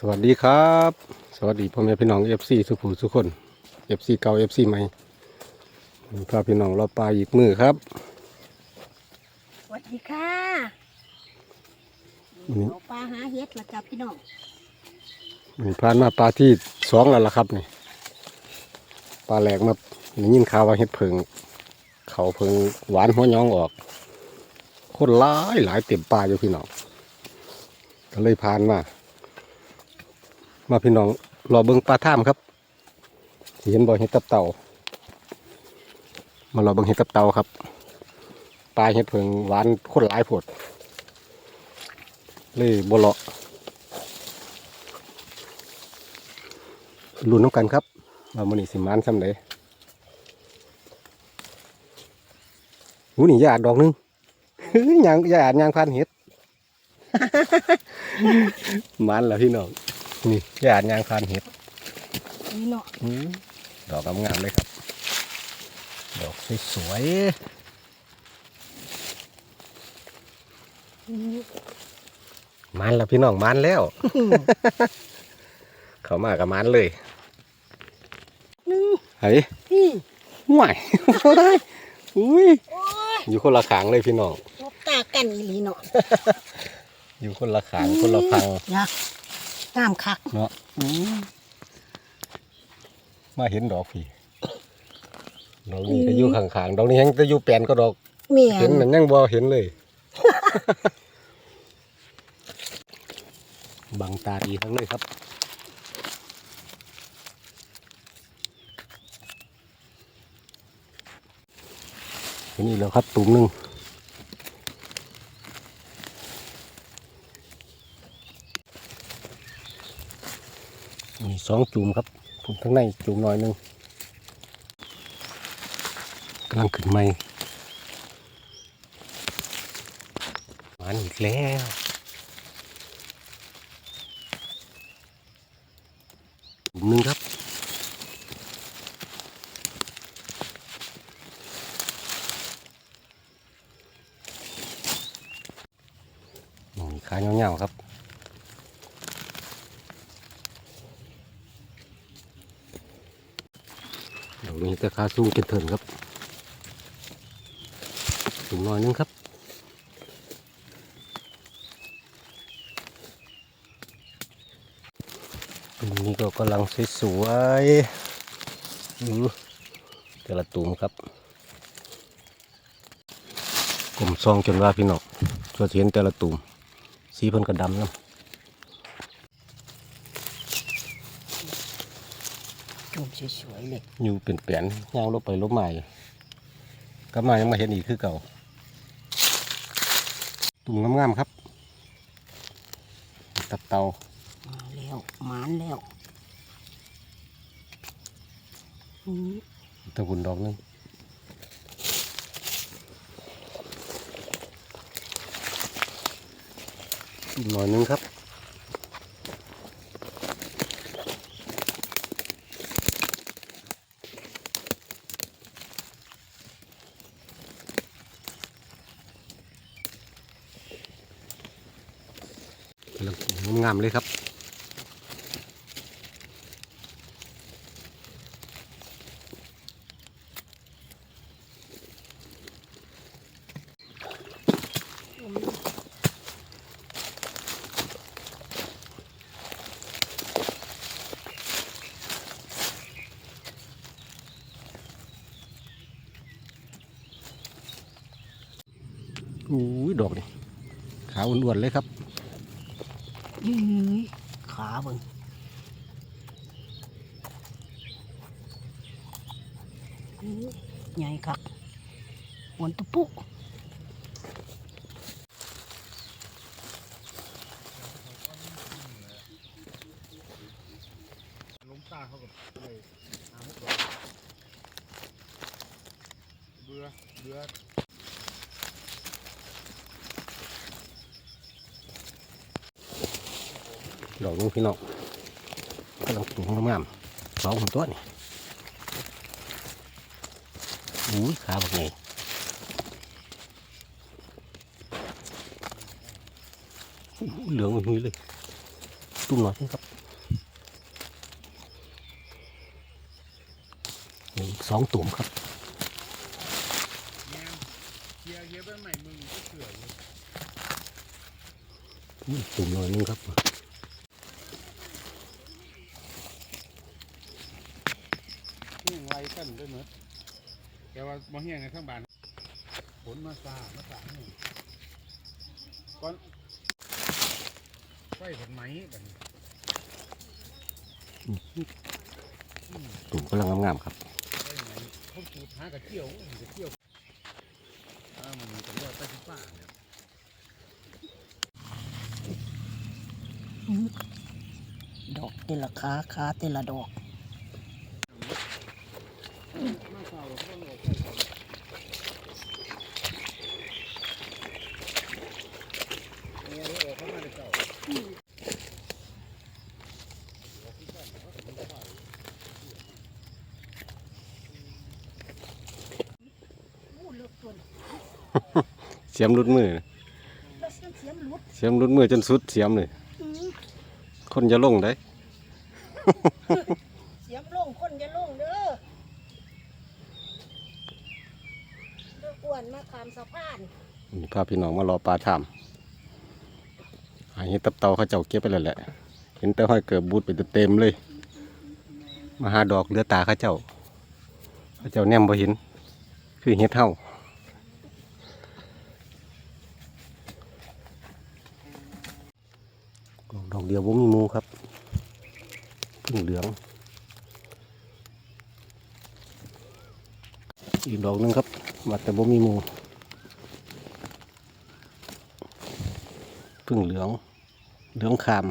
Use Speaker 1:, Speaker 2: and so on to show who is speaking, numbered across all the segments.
Speaker 1: สวัสดีครับ สวัสดีพ่อแม่พี่น้องเอฟซีสุภูสุคนเอฟซีเก่าเอฟซีใหม่พาพี่น้องเราปลาอีกมือครับ
Speaker 2: สวัสดีค่ะ
Speaker 1: อืม
Speaker 2: เอาปลาหาเห็ดละจ้ะพี่น้อง
Speaker 1: นี่ผ่านมาปลาที่สองแล้วล่ะครับนี่ปลาแหลกมาได้ยินข่าวว่าเห็ดเพิงเขาเพิงหวานหัวย้องออกคนหลายหลายเต็มปลาอยู่พี่น้องก็เลยผ่านมา มาพี่น้องรอเบิ้งปลาท่ามครับเห็นบ่เห็ดตับเต่ามารอเบิ้งเห็ดตับเต่าครับปลาเห็ดเพิงหวานคนหลายผดเลยบเลาะลุ้นน้ำกันครับว่ามันนี่สิมานซ้ำเลยหูนี่ยาดดอกหนึงเฮ้ยยางยาดยางพันเห็ดมันแล้วพี่น้อง นี่ยาดยางพันเห็ด
Speaker 2: นี่เนาะ
Speaker 1: อืมดอกงามๆเลยครับ ดอกสวย
Speaker 2: อืม
Speaker 1: ๆมันแล้วพี่น้องมันแล้ว เขามากับมันเลย
Speaker 2: หนึ่ง
Speaker 1: เฮ้ย
Speaker 2: พี่
Speaker 1: ห่วยอุ้ย
Speaker 2: โอ้ย
Speaker 1: อยู่คนละขางเลยพี่น้อง
Speaker 2: ตบตากันอีหลีเนาะ
Speaker 1: อยู่คนละขางคนละพัง
Speaker 2: อยาก ตามคัก
Speaker 1: เนาะอืมมาเห็นดอกพี่ดอกนี้ก็อยู่ข้างๆดอกนี้ยังจะอยู่แปลนก็ดอก
Speaker 2: เมีย
Speaker 1: เห็น
Speaker 2: น
Speaker 1: นั่นยังบ่เห็นเลย บังตาดีทั้งเลยครับนี่แล้วครับตุ่มหนึ่ง สองจุ่มครับผมข้างในจุ่มหน่อยนึงกำลังขึ้นใหม่มันอีกแล้วจุ่มหนึ่งครับ นี่ขาเงาๆครับ เดี๋ยวนี้จะขาสูงเป็นเถินครับถุงน้อยนึงครับตรงนี้ก็กำลังสวยๆอือแต่ละตุ่มครับกลมซองจนว่าพี่น้องก็เห็นแต่ละตุ่มสีเพิ่นกระดำนะ
Speaker 2: จุ่ม สวยๆเลย
Speaker 1: อยู่เป็นแปลนย่างลบไปลบมาอยู่ก็มายังมาเห็นอีกคือเก่า ตุ่มงามๆครับ ตับเตา
Speaker 2: มาแล้วหมานแล้วอืม
Speaker 1: ตะหุ่นดอกหนึงอีกหน่อยหนึงครับ กำลั งามเลยครับอุ้ยดอกนี่ขาวอ้วนๆเลยครับ
Speaker 2: ขาเบิ่งอื้อใหญ่ครับหวนตุปุ
Speaker 3: ล้มตาเขากับเลยหาไม่ตกเบื่อเบื่อ
Speaker 1: ดอกนึงพี่น้องกำลังสูงงามๆสองคนตัวนี่อุ้ยขาแบบไงเหลืองอุ้ยเลยตุ่มหน่อยนึงครับนี่อีกสองตุ่มครับ
Speaker 3: แง่เกียร์เกียร์เป็นใหม่มึงก็เสืออยู่
Speaker 1: นี่ตุ่มหน่อยนึงครับ
Speaker 3: เฮี้ยงไวกันด้วยมั้ยแต่ว่าบ่เฮี้ยงในข้างบ้านผลมาซามาซาเนี่ยก่อนไฟผลไหมแบบนี้
Speaker 1: ตุ่มกำลังงามๆครับ
Speaker 3: ไฟไหมเขาสูดหากระเจียวกระเจียวอ่ามันมีแต่ว่าไปที่ป้าเนี่ย
Speaker 2: ดอกเตละขาขาเตละดอก
Speaker 3: มาซา เราก็ต้องเอาไปเนี่ยเราออกเข้ามาในเจ้า
Speaker 2: อู้เลิกตัว
Speaker 1: เสียมรุดมือ
Speaker 2: แล้วเสียงเสียงหลุด
Speaker 1: เสียมรุดมือจนสุดเสียมเลย
Speaker 2: อื้อ
Speaker 1: คนจะลงได้
Speaker 2: เสียงลงคนจะลงเด้อเด้ออ้ วนมาขามสะพาน
Speaker 1: นี่พาพี่น้องมารอปลาถามหายตับเตาเขาเจ้าเก็บไปแล้วแหละ เห็นแต่ห้อยเกิดบูดไปเต็มเลย มาหาดอกเรือตาเขาเจ้าเขาเจ้าแนมบ่เห็น คือเฮ็ดเท่าดอกเดียวบ่มีมูครับพึ่งเหลือง อีกดอกหนึงครับ มาแต่บ่มีมูพึ่งเหลือง เหลืองคาม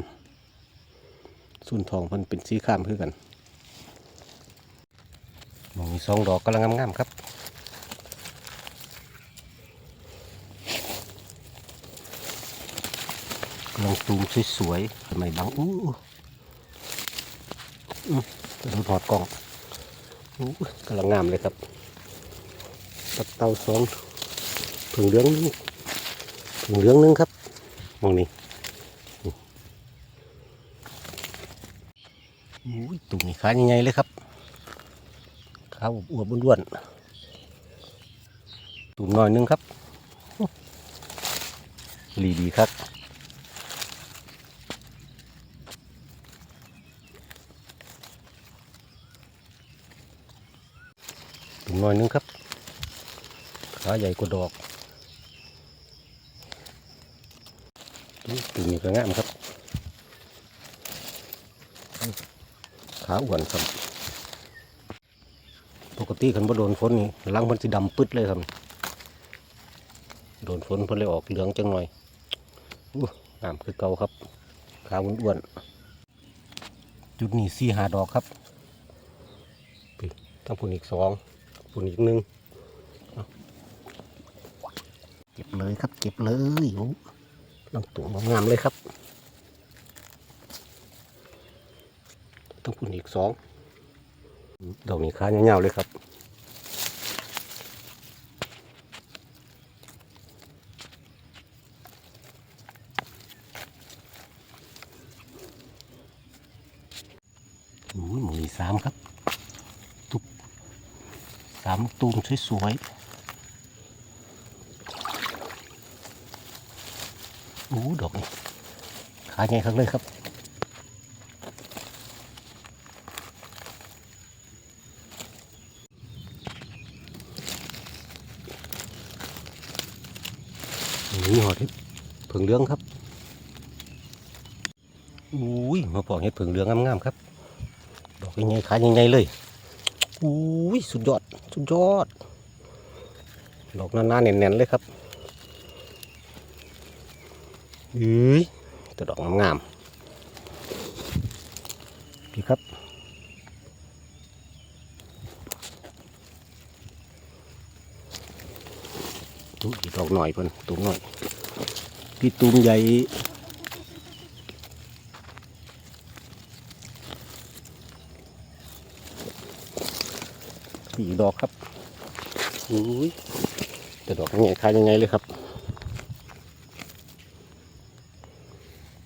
Speaker 1: ส่วนทองมันเป็นสีคามคือกันมองมีสองดอกกำลังงามๆครับกำลังตูมสวยๆทำไมบังอู้อื้อจะถอดกล้องอู้กำลังงามเลยครับ ตักเตาสองพึ่งเหลืองนึงพึ่งเหลืองนึงครับมองนี่ตุ่มนี่ขาใหญ่ๆเลยครับขาอวบๆด้วนๆตุ่มน้อยนึงครับโอ้หลีดีครับตุ่มน้อยนึงครับ ขาใหญ่กว่าดอกตุ่มนี่ก็งามครับ ขาอ้วนครับ ปกติคันบ่โดนฝนนี่ลังมันสิดำปึ๊ดเลยครับ โดนฝนเพิ่นเลยออกเหลืองจังหน่อยอู้งามคือเก่าครับ ขาอ้วนๆจุดนี้สี่หาดอกครับทั้งพุ่นอีกสองพุ่นอีกหนึ่งเอา เก็บเลยครับ เก็บเลยโอ้ลำตัวงามเลยครับ ต้องพุ่นอีกสองดอกนี้ค้ายาๆเลยครับหมูอีสามครับ ตุกสามตูมสวยๆ อู้ดอกนี่ขาใหญ่ครับเลยครับนี่หอดเห็ดเผิงเหลืองครับอุ้ยมาปอกเห็ดเผิงเหลืองงามๆครับ ดอกใหญ่ๆขาใหญ่ๆเลยอุ้ยสุดยอด สุดยอด ดอกน้าๆแน่นๆเลยครับ อุ้ยแต่ดอกงามๆพี่ครับตุ้มดอกหน่อยเพิ่นตุ้มหน่อย พี่ตุ้มใหญ่อีกดอกครับอุ้ยแต่ดอกใหญ่คายยังไงเลยครับ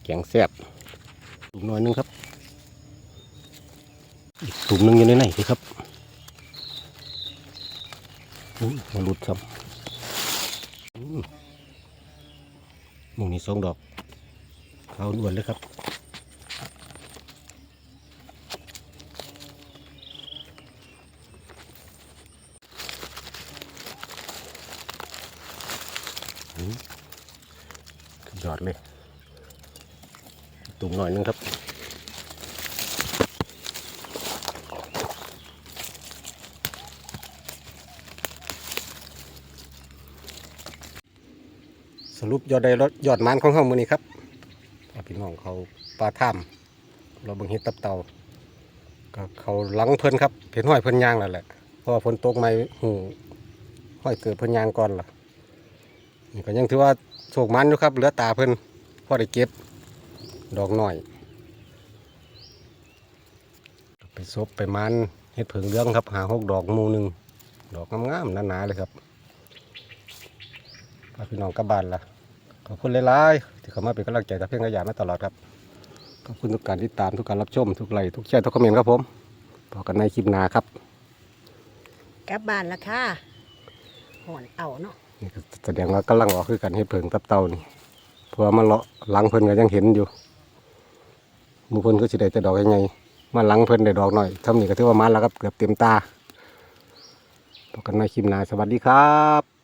Speaker 1: แกงแซ่บตุ่มน้อยนึงครับอีกตุ่มนึงอยู่ในไหนสิครับอื้อมาหลุดครับหมุงนี้สองดอกเขาวล้วนเลยครับยอดเลย หน่อยนึงครับสรุปยอดได้ยอดมันของเขามือนี้ครับเอาพี่น้องเขาปลาถ้ำเราบิ่งเห็ดตับเต่าก็เขาหลังเพิ่นครับเห็นห้อยเพิ่นยางแล้วแหละเพราะฝนตกไม่หูห้อยเกิดเพิ่นยางก่อนล่ะนี่ก็ยังถือว่าโชคมันอยู่ครับเหลือตาเพิ่นพอได้เก็บ ดอกหน่อย ไปซบไปมันเฮ็ดเผิงเรื่องครับ หาหกดอกหมูหนึ่งดอกงามๆหนาๆเลยครับพาพี่น้องกลับบ้านละขอบคุณหลายๆที่เข้ามาเป็นกำลังใจกับเพื่อนขยะมาตลอดครับขอบคุณทุกการติดตามทุกการรับชมทุกไลค์ทุกแชร์ทุกคอมเมนต์ครับผมพบกันในคลิปหน้าครับ
Speaker 2: กลับบ้านละค่ะหอนเอาเนาะ
Speaker 1: นี่ก็แสดงว่ากำลังออกคือกันเฮ็ดเผิงตับเต่านี่เพราะว่ามันเลาะหลังเพิ่นก็ยังเห็นอยู่ หมูเพิ่นก็สิได้แต่ดอกยังไงมาหลังเพิ่นได้ดอกหน่อยทำนี่ก็ถือว่ามันแล้วครับเกือบเต็มตาพบกันในคลิปหน้าสวัสดีครับ